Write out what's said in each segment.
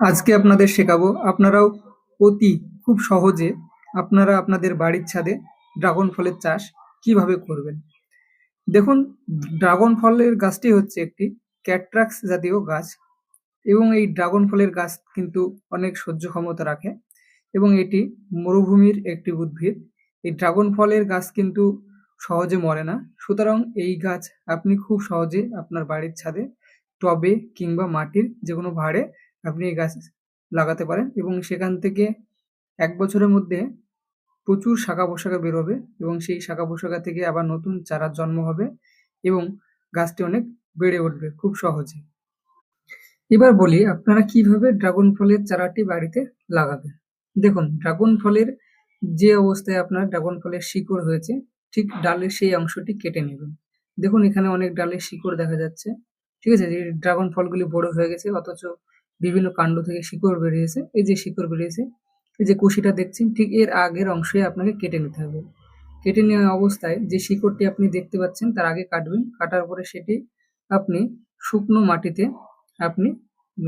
আজকে আপনাদের শেখাবো। আপনারাও অতি খুব সহজে আপনারা আপনাদের বাড়ির ছাদে ড্রাগন ফলের চাষ কীভাবে করবেন। দেখুন, ড্রাগন ফলের গাছটি হচ্ছে একটি ক্যাট্রাক্স জাতীয় গাছ এবং এই ড্রাগন ফলের গাছ কিন্তু অনেক সহ্য ক্ষমতা রাখে এবং এটি মরুভূমির একটি উদ্ভিদ। এই ড্রাগন ফলের গাছ কিন্তু সহজে মরে না। সুতরাং এই গাছ আপনি খুব সহজে আপনার বাড়ির ছাদে, টবে কিংবা মাটির যে কোনো ভাঁড়ে আপনি এই গাছ লাগাতে পারেন এবং সেখান থেকে এক বছরের মধ্যে প্রচুর শাখা পোশাকা বেরোবে এবং সেই শাখা পোশাকা থেকে আবার নতুন চারার জন্ম হবে এবং গাছটি অনেক বেড়ে উঠবে খুব সহজে। এবার বলি আপনারা কীভাবে ড্রাগন ফলের চারাটি বাড়িতে লাগাবেন? দেখুন, ড্রাগন ফলের যে অবস্থায় আপনার ড্রাগন ফলের শিকড় হয়েছে, ঠিক ডালের সেই অংশটি কেটে নেবেন। দেখুন, এখানে অনেক ডালের শিকড় দেখা যাচ্ছে, ঠিক আছে? যে ড্রাগন ফলগুলি বড় হয়ে গেছে, অথচ বিভিন্ন কাণ্ড থেকে শিকড় বেরিয়েছে। এই যে শিকড় বেরিয়েছে, এই যে কুশিটা দেখছেন, ঠিক এর আগের অংশে আপনাকে কেটে নিতে হবে। কেটে নেওয়া অবস্থায় যে শিকড়টি আপনি দেখতে পাচ্ছেন, তার আগে কাটবেন। কাটার পরে সেটি আপনি শুকনো মাটিতে আপনি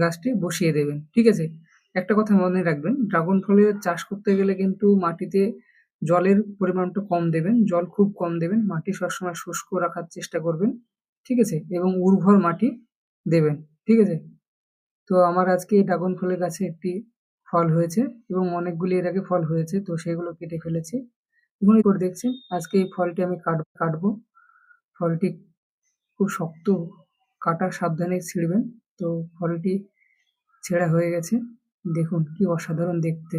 গাছটি বসিয়ে দেবেন। ঠিক আছে? একটা কথা মনে রাখবেন, ড্রাগন ফলের চাষ করতে গেলে কিন্তু মাটিতে জলের পরিমাণটা কম দেবেন, জল খুব কম দেবেন, মাটি সবসময় শুষ্ক রাখার চেষ্টা করবেন। ঠিক আছে? এবং উর্বর মাটি দেবেন। ঠিক আছে? তো আমার আজকে এই ড্রাগন ফলের গাছে একটি ফল হয়েছে এবং অনেকগুলি এর আগে ফল হয়েছে, তো সেগুলো কেটে ফেলেছি। এবং করে দেখছেন আজকে এই ফলটি আমি কাট, কাটবো। ফলটি খুব শক্ত কাটা সাবধানে ছিঁড়বেন, তো ফলটি ছেঁড়া হয়ে গেছে। দেখুন কি অসাধারণ দেখতে।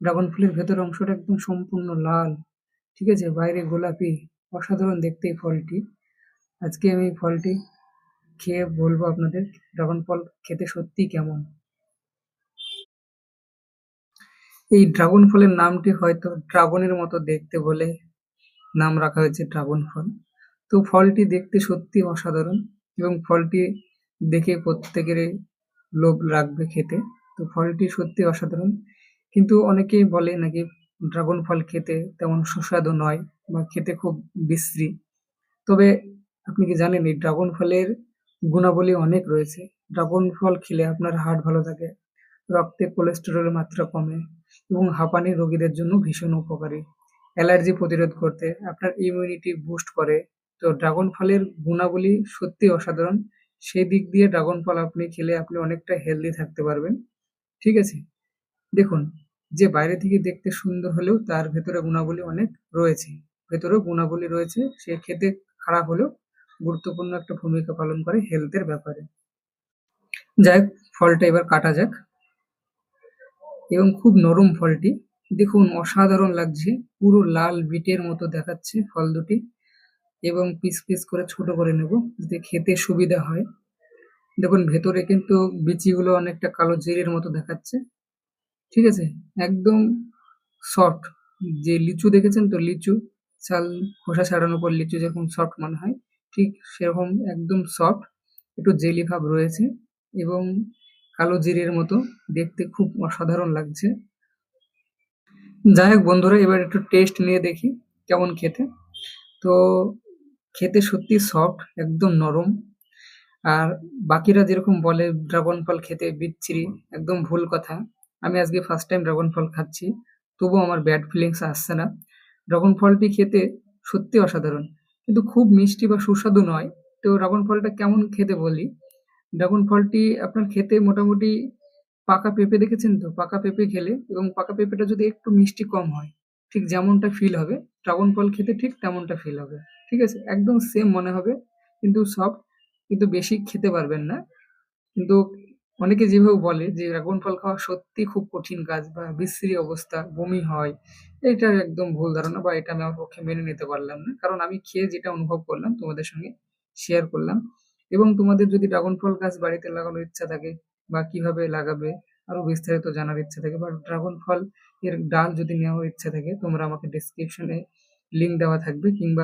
ড্রাগন ফুলের ভেতর অংশটা একদম সম্পূর্ণ লাল, ঠিক আছে? বাইরে গোলাপি, অসাধারণ দেখতে এই ফলটি। আজকে আমি ফলটি খেয়ে বলব আপনাদের, ড্রাগন ফল খেতে সত্যি কেমন। এই ড্রাগন ফলের নামটি হয়তো ড্রাগনের মতো দেখতে বলে নাম রাখা হয়েছে ড্রাগন ফল। তো ফলটি দেখতে সত্যি অসাধারণ এবং ফলটি দেখে প্রত্যেকেরই লোভ লাগবে খেতে। তো ফলটি সত্যি অসাধারণ। কিন্তু অনেকেই বলে নাকি ড্রাগন ফল খেতে তেমন সুস্বাদু নয় বা খেতে খুব বিশ্রী। তবে আপনি কি জানেন এই ড্রাগন ফলের গুণাবলী অনেক রয়েছে। ড্রাগন ফল খেলে আপনার হার্ট ভালো থাকে, রক্তে কোলেস্টেরলের মাত্রা কমে এবং হাঁপানি রোগীদের জন্য ভীষণ উপকারী। অ্যালার্জি প্রতিরোধ করতে আপনার ইমিউনিটি বুস্ট করে। তো ড্রাগন ফলের গুণাবলী সত্যি অসাধারণ। সেই দিক দিয়ে ড্রাগন ফল আপনি খেলে আপনি অনেকটা হেলদি থাকতে পারবেন। ঠিক আছে? দেখুন, যে বাইরে থেকে দেখতে সুন্দর হলেও তার ভেতরে গুণাবলী অনেক রয়েছে। ভেতরেও গুণাবলী রয়েছে, সে খেতে খারাপ হলেও গুরুত্বপূর্ণ একটা ভূমিকা পালন করে হেলথের ব্যাপারে। যাই হোক, ফলটা এবার কাটা যাক। এবং খুব নরম ফলটি। দেখুন, অসাধারণ লাগছে। পুরো লাল বিটের মতো দেখাচ্ছে ফল দুটি। এবং পিস পিস করে ছোট করে নেব যাতে খেতে সুবিধা হয়। দেখুন, ভেতরে কিন্তু বিচিগুলো অনেকটা কালো জিরের মতো দেখাচ্ছে। ঠিক আছে? একদম সফট যে লিচু দেখেছেন তো? লিচু, চাল, খোসা ছাড়ানোর পর লিচু যেরকম সফট মনে হয়। ঠিক সেরকম একদম সফট একটু জেলি ভাব রয়েছে এবং কালো জিরের মতো দেখতে খুব অসাধারণ লাগছে। যাই হোক বন্ধুরা, এবার একটু টেস্ট নিয়ে দেখি কেমন খেতে। তো খেতে সত্যি সফট একদম নরম। আর বাকিরা যেরকম বলে ড্রাগন ফল খেতে বিচ্ছিরি, একদম ভুল কথা। আমি আজকে ফার্স্ট টাইম ড্রাগন ফল খাচ্ছি, তবুও আমার ব্যাড ফিলিংস আসছে না। ড্রাগন ফলটি খেতে সত্যি অসাধারণ। কিন্তু খুব মিষ্টি বা সুস্বাদু নয়। তো ড্রাগন ফলটা কেমন খেতে বলি? ড্রাগন ফলটি আপনার খেতে মোটামুটি পাকা পেঁপে দেখেছেন তো? পাকা পেঁপে খেলে এবং পাকা পেঁপেটা যদি একটু মিষ্টি কম হয়, ঠিক যেমনটা ফিল হবে, ড্রাগন ফল খেতে ঠিক তেমনটা ফিল হবে। ঠিক আছে? একদম সেম মনে হবে, কিন্তু সফট কিন্তু বেশি খেতে পারবেন না। কিন্তু অনেকে যেভাবে বলে যে ড্রাগন ফল খাওয়া সত্যি খুব কঠিন কাজ বা বিশ্রী অবস্থা, বমি হয় এটা একদম ভুল ধারণা বা এটা আমি আমার পক্ষে মেনে নিতে পারলাম না। কারণ আমি খেয়ে যেটা অনুভব করলাম তোমাদের সঙ্গে শেয়ার করলাম এবং তোমাদের যদি ড্রাগন ফল গাছ বাড়িতে লাগানোর ইচ্ছা থাকে বা কীভাবে লাগাবে আরও বিস্তারিত জানার ইচ্ছা থাকে বা ড্রাগন ফল এর ডাল যদি নেওয়ার ইচ্ছা থাকে তোমরা আমাকে ডেসক্রিপশনে লিঙ্ক দেওয়া থাকবে কিংবা